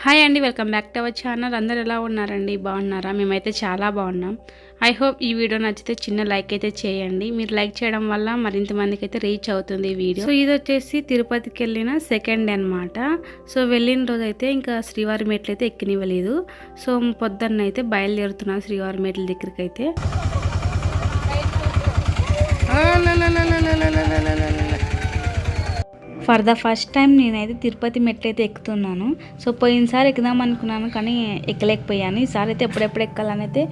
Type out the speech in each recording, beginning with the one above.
Hi అండి welcome back to our channel అందరు ఎలా ఉన్నారండి? బాగున్నారా? మేమైతే చాలా బాగున్నాం. ఐ హోప్ ఈ వీడియో నచ్చితే చిన్న లైక్ అయితే చేయండి. మీరు లైక్ చేయడం వల్ల మరింత మందికి అయితే రీచ్ అవుతుంది ఈ వీడియో సో ఇది వచ్చేసి తిరుపతికి వెళ్ళిన సెకండ్ డే అనమాట సో వెళ్ళిన రోజు అయితే ఇంకా శ్రీవారి మెట్లు అయితే ఎక్కినివ్వలేదు. సో పొద్దున్న అయితే బయలుదేరుతున్నాను శ్రీవారి మెట్ల దగ్గరికి అయితే ఫర్ ద ఫస్ట్ టైం నేనైతే తిరుపతి మెట్లు అయితే ఎక్కుతున్నాను. సో పోయినసారి ఎక్కుదాం అనుకున్నాను కానీ ఎక్కలేకపోయాను. ఈసారి అయితే ఎప్పుడెప్పుడు ఎక్కాలని అయితే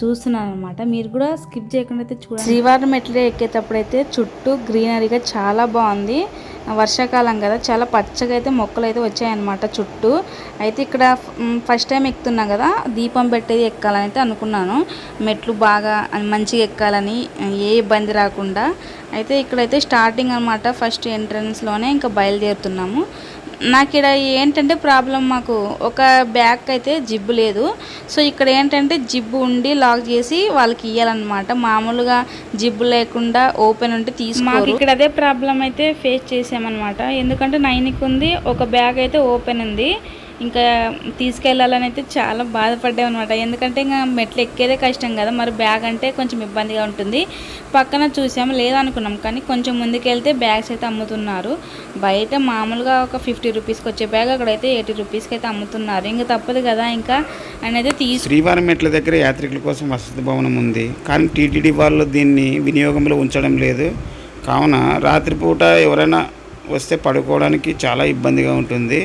చూస్తున్నాను అనమాట మీరు కూడా స్కిప్ చేయకుండా అయితే చూడండి. శ్రీవారి మెట్లు ఎక్కేటప్పుడు అయితే చుట్టూ గ్రీనరీగా చాలా బాగుంది. వర్షాకాలం కదా చాలా పచ్చగా అయితే మొక్కలు అయితే వచ్చాయన్నమాట చుట్టూ. అయితే ఇక్కడ ఫస్ట్ టైం ఎక్కుతున్నా కదా దీపం పెట్టేది ఎక్కాలని అయితే అనుకున్నాను. మెట్లు బాగా మంచిగా ఎక్కాలని ఏ ఇబ్బంది రాకుండా. అయితే ఇక్కడైతే స్టార్టింగ్ అనమాట ఫస్ట్ ఎంట్రన్స్లోనే ఇంకా బయలుదేరుతున్నాము. నాకు ఇక్కడ ఏంటంటే ప్రాబ్లం మాకు ఒక బ్యాగ్ అయితే జిబ్బు లేదు. సో ఇక్కడ ఏంటంటే జిబ్బు ఉండి లాక్ చేసి వాళ్ళకి ఇవ్వాలన్నమాట మామూలుగా జిబ్బు లేకుండా ఓపెన్ ఉంటే తీసుకో మాకు ఇక్కడ అదే ప్రాబ్లం అయితే ఫేస్ చేసామన్నమాట. ఎందుకంటే నైన్కి ఉంది ఒక బ్యాగ్ అయితే ఓపెన్ ఉంది. ఇంకా తీసుకెళ్ళాలని అయితే చాలా బాధపడ్డాం అనమాట ఎందుకంటే ఇంకా మెట్లు ఎక్కేదే కష్టం కదా మరి బ్యాగ్ అంటే కొంచెం ఇబ్బందిగా ఉంటుంది. పక్కన చూసాము లేదనుకున్నాం కానీ కొంచెం ముందుకెళ్తే బ్యాగ్స్ అయితే అమ్ముతున్నారు. బయట మామూలుగా ఒక ఫిఫ్టీ రూపీస్కి వచ్చే బ్యాగ్ అక్కడైతే ఎయిటీ రూపీస్కి అయితే అమ్ముతున్నారు. ఇంకా తప్పదు కదా ఇంకా. అనేది తీసు శ్రీవారి మెట్ల దగ్గర యాత్రికుల కోసం వసతి భవనం ఉంది. కానీ టీటీడీ వాళ్ళు దీన్ని వినియోగంలో ఉంచడం లేదు. కావున రాత్రిపూట ఎవరైనా వస్తే పడుకోవడానికి చాలా ఇబ్బందిగా ఉంటుంది.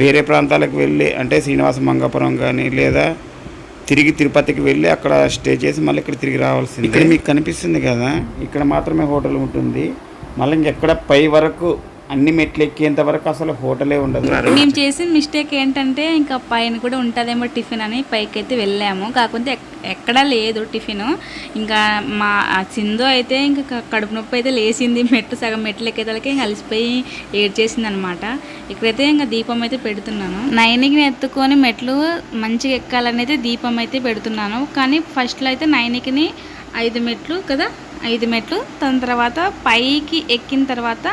వేరే ప్రాంతాలకు వెళ్ళి అంటే శ్రీనివాస మంగాపురం కానీ లేదా తిరిగి తిరుపతికి వెళ్ళి అక్కడ స్టే చేసి మళ్ళీ ఇక్కడ తిరిగి రావాల్సింది. ఇక్కడ మీకు కనిపిస్తుంది కదా ఇక్కడ మాత్రమే హోటల్ ఉంటుంది. మళ్ళీ ఇంకెక్కడ పై వరకు అన్ని మెట్లు ఎక్కేంత వరకు అసలు హోటలే ఉండదు. మేము చేసిన మిస్టేక్ ఏంటంటే ఇంకా పైన కూడా ఉంటుందేమో టిఫిన్ అని పైకి అయితే వెళ్ళాము కాకపోతే ఎక్కడా లేదు టిఫిన్. ఇంకా మా చిందు సింధు అయితే ఇంకా కడుపు నొప్పి అయితే లేచింది. మెట్టు సగం మెట్లు ఎక్కేతలకి ఇంకా అలసిపోయి ఏడ్చేసింది అనమాట ఇక్కడైతే ఇంకా దీపం అయితే పెడుతున్నాను. నైన్కి ఎత్తుకొని మెట్లు మంచిగా ఎక్కాలని అయితే దీపం అయితే పెడుతున్నాను. కానీ ఫస్ట్లో అయితే నైన్కిని ఐదు మెట్లు కదా ఐదు మెట్లు. దాని తర్వాత పైకి ఎక్కిన తర్వాత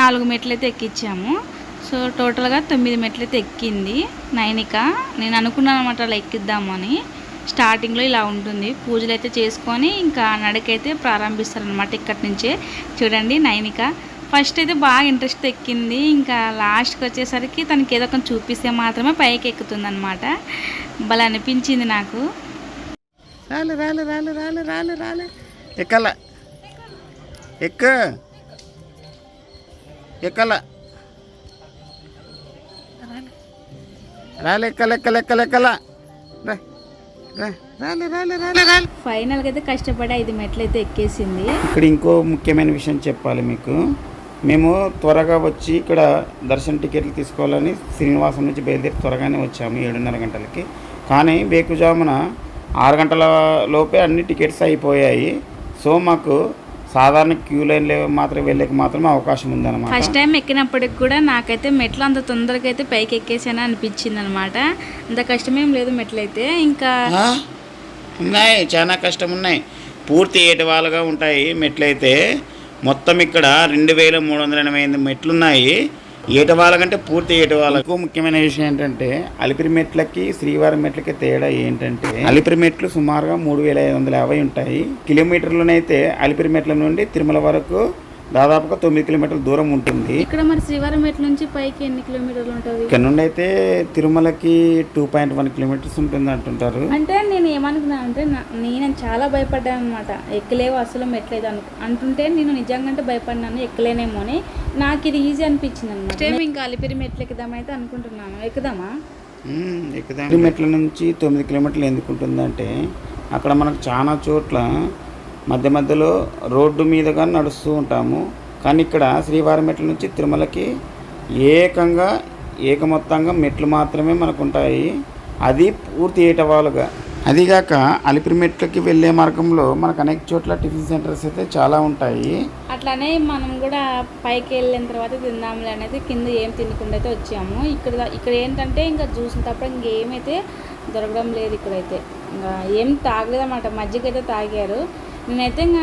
నాలుగు మెట్లు అయితే ఎక్కించాము సో టోటల్గా తొమ్మిది మెట్లు అయితే ఎక్కింది నైనిక. నేను అనుకున్నాను అనమాట అలా ఎక్కిద్దాము అని. స్టార్టింగ్లో ఇలా ఉంటుంది. పూజలు అయితే చేసుకొని ఇంకా నడకైతే ప్రారంభిస్తారనమాట ఇక్కడి నుంచే. చూడండి నైనిక. ఫస్ట్ అయితే బాగా ఇంట్రెస్ట్ ఎక్కింది. ఇంకా లాస్ట్కి వచ్చేసరికి తనకి ఏదో కొంచెం చూపిస్తే మాత్రమే పైకి ఎక్కుతుంది అనమాట భలే అనిపించింది నాకు. రాలే రాలే రాలే రాలే రాలే రాలే. ఎక్కల? ఎక్క. ఎక్కల? రాలే ఎక్కల ఎక్కల ఎక్కల ఎక్కల? ఫైనల్గా అయితే కష్టపడి ఐదు మెట్లు అయితే ఎక్కేసింది. ఇక్కడ ఇంకో ముఖ్యమైన విషయం చెప్పాలి మీకు. మేము త్వరగా వచ్చి ఇక్కడ దర్శన టికెట్లు తీసుకోవాలని శ్రీనివాసం నుంచి బయలుదేరి త్వరగానే వచ్చాము ఏడున్నర గంటలకి. కానీ బేకుజామున ఆరు గంటల లోపే అన్ని టికెట్స్ అయిపోయాయి. సో మాకు సాధారణ క్యూ లైన్లో మాత్రం వెళ్ళేకి మాత్రమే అవకాశం ఉందన్నమాట. ఫస్ట్ టైం ఎక్కినప్పటికి కూడా నాకైతే మెట్లు అంత తొందరగా అయితే పైకి ఎక్కేసాను అనిపించింది అనమాట అంత కష్టమేం లేదు మెట్లు అయితే ఇంకా? ఉన్నాయి చాలా కష్టం ఉన్నాయి పూర్తి ఏటవాలుగా ఉంటాయి మెట్లయితే మొత్తం ఇక్కడ రెండు వేల మూడు వందల ఎనభై ఎనిమిది మెట్లున్నాయి. ఏటవాల కంటే పూర్తి ఏటవాల ఇంకో ముఖ్యమైన విషయం ఏంటంటే అలిపిరి మెట్లకి శ్రీవారి మెట్లకి తేడా ఏంటంటే అలిపిరి మెట్లు సుమారుగా మూడు వేల ఐదు వందల యాభై ఉంటాయి. కిలోమీటర్లనైతే అలిపిరి మెట్ల నుండి తిరుమల వరకు దాదాపుగా తొమ్మిది కిలోమీటర్ల దూరం ఉంటుంది. ఇక్కడ మరి శ్రీవారం మెట్ల నుంచి పైకి ఎన్ని కిలోమీటర్లు ఉంటుంది? ఇక్కడ నుండి అయితే తిరుమలకి టూ పాయింట్ వన్ కిలోమీటర్స్ ఉంటుంది అంటుంటారు. అంటే నేను ఏమనుకున్నాను అంటే నేను చాలా భయపడ్డాను అనమాట ఎక్కలేవు అసలు మెట్లేదు అను అంటుంటే నేను నిజంగా అంటే భయపడినాను ఎక్కలేనేమో అని నాకు ఇది ఈజీ అనిపించింది అనమాట ఇంకా అలిపిరి మెట్లు ఎక్కుదామైతే అనుకుంటున్నాను. ఎక్కుదామా? ఎక్కుదాం. మెట్ల నుంచి తొమ్మిది కిలోమీటర్లు ఎందుకు ఉంటుందంటే అక్కడ మనకు చాలా చోట్ల మధ్య మధ్యలో రోడ్డు మీదుగా నడుస్తూ ఉంటాము. కానీ ఇక్కడ శ్రీవారి మెట్ల నుంచి తిరుమలకి ఏకంగా ఏకమొత్తంగా మెట్లు మాత్రమే మనకు ఉంటాయి అది పూర్తి ఏటవాలుగా. అదిగాక అలిపిరి మెట్లకి వెళ్ళే మార్గంలో మనకు అనేక చోట్ల టిఫిన్ సెంటర్స్ అయితే చాలా ఉంటాయి. అట్లానే మనం కూడా పైకి వెళ్ళిన తర్వాత తిందాంలే అనేది కింద ఏం తినకుండా అయితే వచ్చాము. ఇక్కడ ఇక్కడ ఏంటంటే ఇంకా జ్యూస్ తప్ప ఇంకేమైతే దొరకడం లేదు ఇక్కడైతే. ఇంకా ఏం తాగలేదన్నమాట. మజ్జిగ అయితే తాగారు. నేనైతే ఇంకా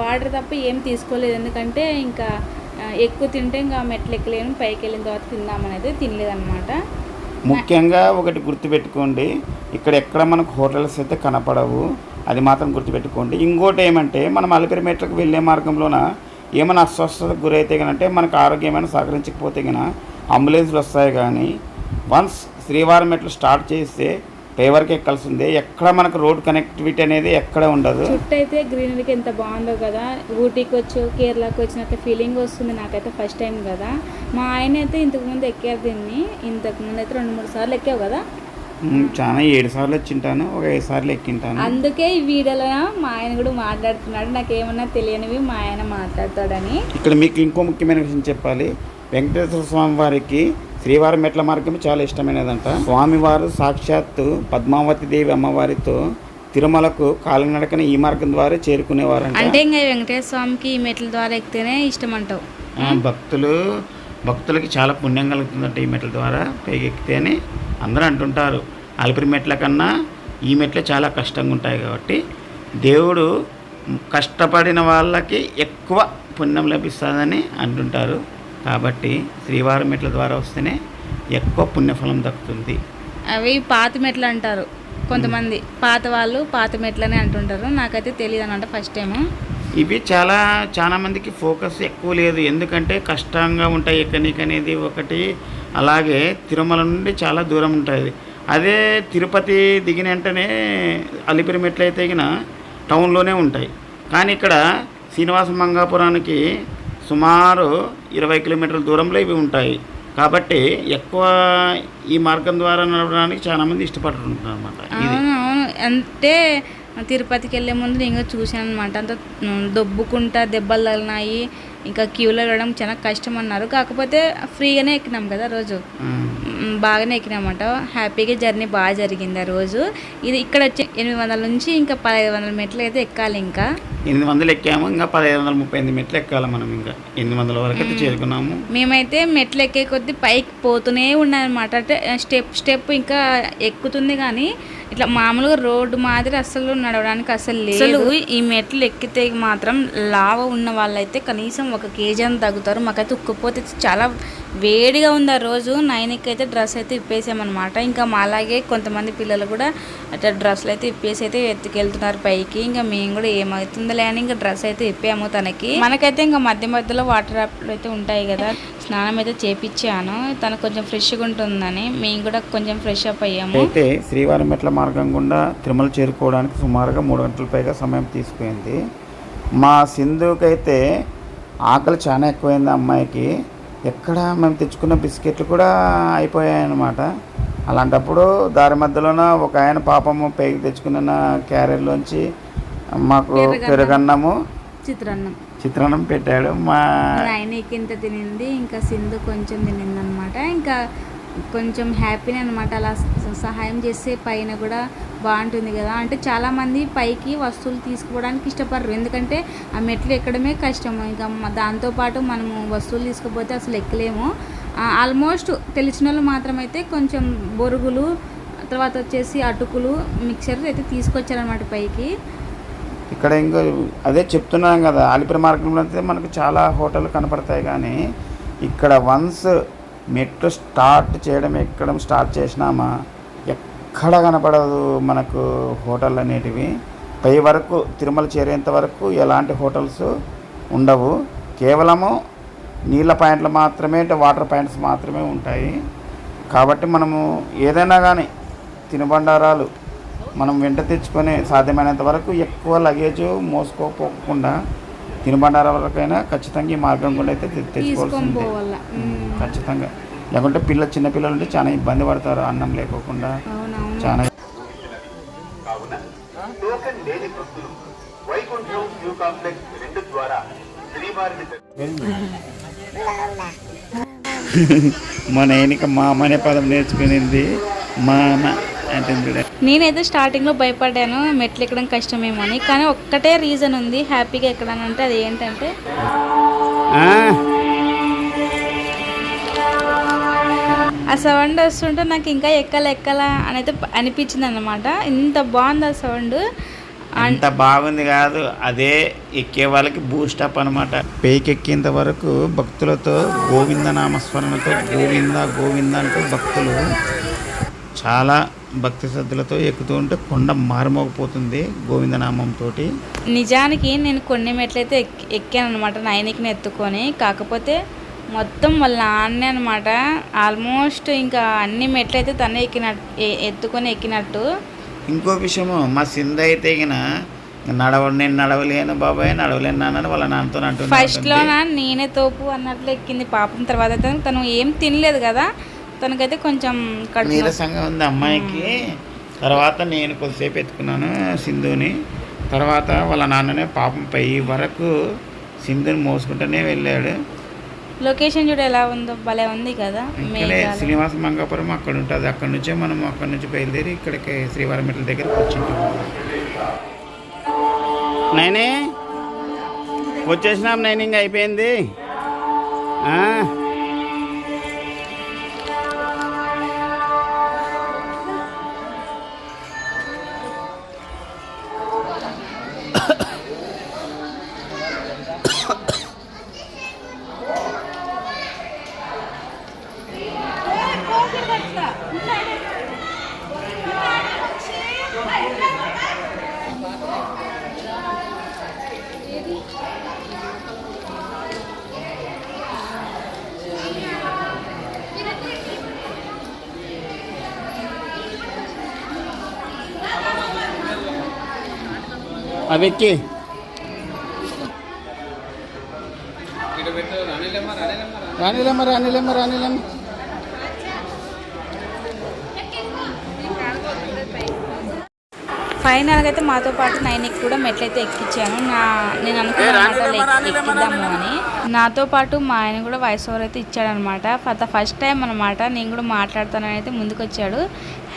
వాటర్ తప్ప ఏం తీసుకోలేదు. ఎందుకంటే ఇంకా ఎక్కువ తింటే ఇంకా మెట్లు ఎక్కలేను. పైకి వెళ్ళిన తర్వాత తిందామని అయితే తినలేదన్నమాట. ముఖ్యంగా ఒకటి గుర్తుపెట్టుకోండి. ఇక్కడ ఎక్కడ మనకు హోటల్స్ అయితే కనపడవు. అది మాత్రం గుర్తుపెట్టుకోండి. ఇంకోటి ఏమంటే మనం అలిపిరి మెట్లకు వెళ్ళే మార్గంలోన ఏమైనా అస్వస్థతకు గురైతే కనంటే మనకు ఆరోగ్యమైన సహకరించకపోతే కనుక అంబులెన్స్లు వస్తాయి కానీ వన్స్ శ్రీవారం మెట్లు స్టార్ట్ చేస్తే పై వరకు ఎక్కాల్సి ఉంది ఎక్కడ మనకు రోడ్ కనెక్టివిటీ అనేది ఎక్కడ ఉండదు. చుట్టూ అయితే గ్రీనరీకి ఎంత బాగుందో కదా. ఊటీకి వచ్చు కేరళకి వచ్చినట్టు ఫీలింగ్ వస్తుంది నాకైతే ఫస్ట్ టైం కదా. మా ఆయన అయితే ఇంతకు ముందు ఎక్కారు దీన్ని. ఇంతకు ముందు అయితే రెండు మూడు సార్లు ఎక్కావు కదా? చాలా ఏడు సార్లు వచ్చింటాను. ఒక ఐదు సార్లు ఎక్కింటాను. అందుకే ఈ వీడియోలో మా ఆయన కూడా మాట్లాడుతున్నాడు. నాకు ఏమన్నా తెలియనివి మా ఆయన మాట్లాడతాడని. ఇక్కడ మీకు ఇంకో ముఖ్యమైన విషయం చెప్పాలి. వెంకటేశ్వర స్వామి వారికి శ్రీవారం మెట్ల మార్గం చాలా ఇష్టమైనదంట. స్వామివారు సాక్షాత్తు పద్మావతి దేవి అమ్మవారితో తిరుమలకు కాలినడకన ఈ మార్గం ద్వారా చేరుకునేవారంట. అంటే ఇంకా వెంకటేశ్వర స్వామికి ఈ మెట్ల ద్వారా ఎక్కితేనే ఇష్టం అంటావు భక్తులు భక్తులకి చాలా పుణ్యం కలుగుతుందంట ఈ మెట్ల ద్వారా పైకి ఎక్కితేనే అందరూ అంటుంటారు అలిపిరి మెట్ల కన్నా ఈ మెట్లే చాలా కష్టంగా ఉంటాయి కాబట్టి దేవుడు కష్టపడిన వాళ్ళకి ఎక్కువ పుణ్యం లభిస్తుందని అంటుంటారు. కాబట్టి శ్రీవారం మెట్ల ద్వారా వస్తేనే ఎక్కువ పుణ్యఫలం దక్కుతుంది. అవి పాత మెట్లు అంటారు. కొంతమంది పాత వాళ్ళు పాత మెట్లని అంటుంటారు. నాకైతే తెలియదు అనమాట ఫస్ట్ టైం ఇవి చాలా చాలా మందికి ఫోకస్ ఎక్కువ లేదు. ఎందుకంటే కష్టంగా ఉంటాయి ఎక్కనికి అనేది ఒకటి అలాగే తిరుమల నుండి చాలా దూరం ఉంటుంది అదే తిరుపతి దిగిన వెంటనే అలిపిరి మెట్లు అయితే టౌన్లోనే ఉంటాయి. కానీ ఇక్కడ శ్రీనివాస మంగాపురానికి సుమారు ఇరవై కిలోమీటర్ల దూరంలో ఇవి ఉంటాయి. కాబట్టి ఎక్కువ ఈ మార్గం ద్వారా నడవడానికి చాలామంది ఇష్టపడుతుంటారు అనమాట అంటే తిరుపతికి వెళ్ళే ముందు నేను చూశాను అనమాట అంత దొబ్బుకుంటా దెబ్బలు తగిలినాయి ఇంకా క్యూలో వెళ్ళడం చాలా కష్టం అన్నారు. కాకపోతే ఫ్రీగానే ఎక్కినాం కదా రోజు. బాగానే ఎక్కినామట. హ్యాపీగా జర్నీ బాగా జరిగింది ఆ రోజు. ఇది ఇక్కడ వచ్చి ఎనిమిది వందల నుంచి ఇంకా పదహైదు వందల మెట్లు అయితే ఎక్కాలి ఇంకా. ఎనిమిది వందలు ఎక్కాము ఇంకా పదిహేను వందల ముప్పై ఎనిమిది మెట్లు ఎక్కాలి మనం ఇంకా. ఎనిమిది వందల వరకు అయితే చేరుకున్నాము. మేమైతే మెట్లు ఎక్కే కొద్దీ పైకి పోతూనే ఉన్నాయన్నమాట. అంటే స్టెప్ స్టెప్ ఇంకా ఎక్కుతుంది కానీ ఇట్లా మామూలుగా రోడ్డు మాదిరి అసలు నడవడానికి అసలు లేదు. అసలు ఈ మెట్లు ఎక్కితే మాత్రం లావ ఉన్న వాళ్ళైతే కనీసం ఒక కేజీ అని తగ్గుతారు మాకైతే ఉక్కపోతే చాలా వేడిగా ఉంది ఆ రోజు. నైన్కి అయితే డ్రెస్ అయితే ఇప్పేసామన్నమాట. ఇంకా మాలాగే కొంతమంది పిల్లలు కూడా అట్లా డ్రెస్సులు అయితే ఇప్పేసి అయితే ఎత్తుకెళ్తున్నారు పైకి. ఇంకా మేము కూడా ఏమవుతుందో లేని ఇంకా డ్రెస్ అయితే ఇప్పాము తనకి. మనకైతే ఇంకా మధ్య మధ్యలో వాటర్ యాప్లు అయితే ఉంటాయి కదా. స్నానం అయితే చేపించాను తనకు కొంచెం ఫ్రెష్గా ఉంటుందని మేము కూడా కొంచెం ఫ్రెష్ అప్ అయ్యాము. అయితే శ్రీవారి మెట్ల మార్గం గుండా తిరుమల చేరుకోవడానికి సుమారుగా మూడు గంటల పైగా సమయం తీసుకుంది. మా సింధుకైతే ఆకలి చాలా ఎక్కువైంది అమ్మాయికి. ఎక్కడ మేము తెచ్చుకున్న బిస్కెట్లు కూడా అయిపోయాయన్నమాట. అలాంటప్పుడు దారి మధ్యలోన ఒక ఆయన పాపము పైకి తెచ్చుకున్న క్యారెట్లోంచి మాకు పెరుగన్నం. పెరుగన్నము. చిత్రాన్నం. చిత్రాన్నం పెట్టాడు. మా నైన్కి ఇంత తినింది. ఇంకా సింధు కొంచెం తినింది అనమాట ఇంకా కొంచెం హ్యాపీనే అనమాట అలా సహాయం చేసే పైన కూడా బాగుంటుంది కదా. అంటే చాలామంది పైకి వస్తువులు తీసుకుపోవడానికి ఇష్టపడరు. ఎందుకంటే ఆ మెట్లు ఎక్కడమే కష్టం. ఇంకా దాంతోపాటు మనము వస్తువులు తీసుకుపోతే అసలు ఎక్కలేము. ఆల్మోస్ట్ తెలిసిన వాళ్ళు మాత్రమైతే కొంచెం బొరుగులు తర్వాత వచ్చేసి అటుకులు మిక్చర్ అయితే తీసుకొచ్చారనమాట పైకి. ఇక్కడ ఇంకా అదే చెప్తున్నాం కదా అలిపిరి మార్గంలో అయితే మనకు చాలా హోటల్ కనపడతాయి కానీ ఇక్కడ వన్స్ మెట్లు స్టార్ట్ చేయడం ఎక్కడం స్టార్ట్ చేసినామా ఎక్కడ కనపడదు మనకు హోటల్ అనేటివి. పై వరకు తిరుమల చేరేంత వరకు ఎలాంటి హోటల్స్ ఉండవు. కేవలము నీళ్ళ పాయింట్లు మాత్రమే అంటే వాటర్ పాయింట్స్ మాత్రమే ఉంటాయి. కాబట్టి మనము ఏదైనా కానీ తినుబండారాలు మనం వెంట తెచ్చుకొని సాధ్యమైనంత వరకు ఎక్కువ లగేజ్ మోసుకోపోకుండా తినుబండారాల వరకైనా ఖచ్చితంగా ఈ మార్గం కూడా అయితే తెచ్చుకోవాల్సిందే. ఖచ్చితంగా. లేకుంటే పిల్ల చిన్న పిల్లలు ఉంటే చాలా ఇబ్బంది పడతారు అన్నం లేకోకుండా. చాలా కావున టోకెన్ లేని భక్తులు వైకుంఠం వ్యూ కాంప్లెక్స్ రెండు ద్వారా శ్రీవారిని మా నేనిక మామ అనే పదం నేర్చుకునింది. మామ అంటే చూడండి. నేనైతే స్టార్టింగ్లో భయపడ్డాను మెట్లు ఎక్కడం కష్టమేమో అని. కానీ ఒక్కటే రీజన్ ఉంది హ్యాపీగా ఎక్కడానంటే అది ఏంటంటే ఆ, సౌండ్ వస్తుంటే నాకు ఇంకా ఎక్కల ఎక్కల అని అయితే అనిపించింది అనమాట ఇంత బాగుంది ఆ సౌండ్ అంత బాగుంది కాదు అదే ఎక్కే వాళ్ళకి బూస్ట్ అప్ అనమాట పైకి ఎక్కేంత వరకు భక్తులతో గోవింద నామస్మరణతో గోవింద గోవింద అంటూ భక్తులు చాలా భక్తి శ్రద్ధలతో ఎక్కుతూ ఉంటే కొండ మారుమోగిపోతుంది గోవిందనామంతో నిజానికి నేను కొన్ని మెట్లయితే ఎక్కి ఎక్కాను అనమాట నైన్కి ఎత్తుకొని కాకపోతే మొత్తం వాళ్ళ నాన్నే అనమాట ఆల్మోస్ట్ ఇంకా అన్ని మెట్లయితే తనే ఎక్కినట్టు ఎత్తుకొని ఎక్కినట్టు. ఇంకో విషయము మా సింధు అయితే నడవ నేను నడవలేను బాబాయ్ నడవలేను నాన్న వాళ్ళ నాన్నతో అంటుంది ఫస్ట్లోన నేనే తోపు అన్నట్లు ఎక్కింది. పాపం తర్వాత అయితే తను ఏం తినలేదు కదా. తనకైతే కొంచెం. నీరసంగా ఉంది అమ్మాయికి. తర్వాత నేను కొద్దిసేపు ఎత్తుకున్నాను సింధుని. తర్వాత వాళ్ళ నాన్ననే పాపం పై వరకు సింధుని మోసుకుంటూనే వెళ్ళాడు. లొకేషన్ చూడ ఎలా ఉందో భలే ఉంది కదా. శ్రీనివాస మంగాపురం అక్కడ ఉంటుంది. అక్కడ నుంచే మనం అక్కడ నుంచి బయలుదేరి ఇక్కడికి శ్రీవారం మెట్ల దగ్గరికి వచ్చింటాం నైనే వచ్చేసినాం నైన్ ఇంకా అయిపోయింది. ఆ. అవి ఎక్కి రానిలేమ్మ రానిలేమ్మ రానిలేమ్మ ఫైనల్గా అయితే మాతో పాటు నైన్కి కూడా మెట్లయితే ఎక్కించాను నా నేను అనుకున్నాను ఎక్కిద్దాము అని. నాతో పాటు మా ఆయన కూడా వాయిస్ ఓవర్ అయితే ఇచ్చాడనమాట. ఫర్ ద ఫస్ట్ టైం అనమాట నేను కూడా మాట్లాడతానని అయితే ముందుకు వచ్చాడు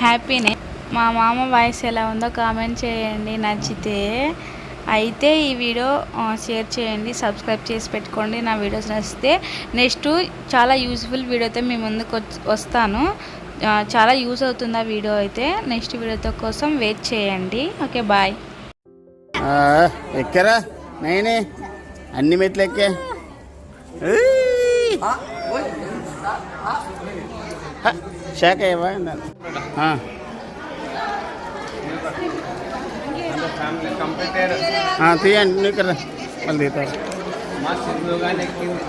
హ్యాపీనే మా మామ వాయిస్ ఎలా ఉందో కామెంట్ చేయండి. నచ్చితే అయితే ఈ వీడియో షేర్ చేయండి సబ్స్క్రైబ్ చేసి పెట్టుకోండి. నా వీడియోస్ నచ్చితే నెక్స్ట్ చాలా యూస్ఫుల్ వీడియో అయితే మీ ముందుకు వస్తాను. చాలా యూస్ అవుతుంది ఆ వీడియో అయితే. నెక్స్ట్ వీడియోతో కోసం వెయిట్ చేయండి. Okay bye. ఎక్కరా? నైనే అన్ని మెట్లు ఎక్కే. శాఖ ఏవా ఆ. ఆ, తీయండి నువ్వు ఇక్కడ మళ్ళీ తీస్తారు మా సింధు గాని ఎక్కింది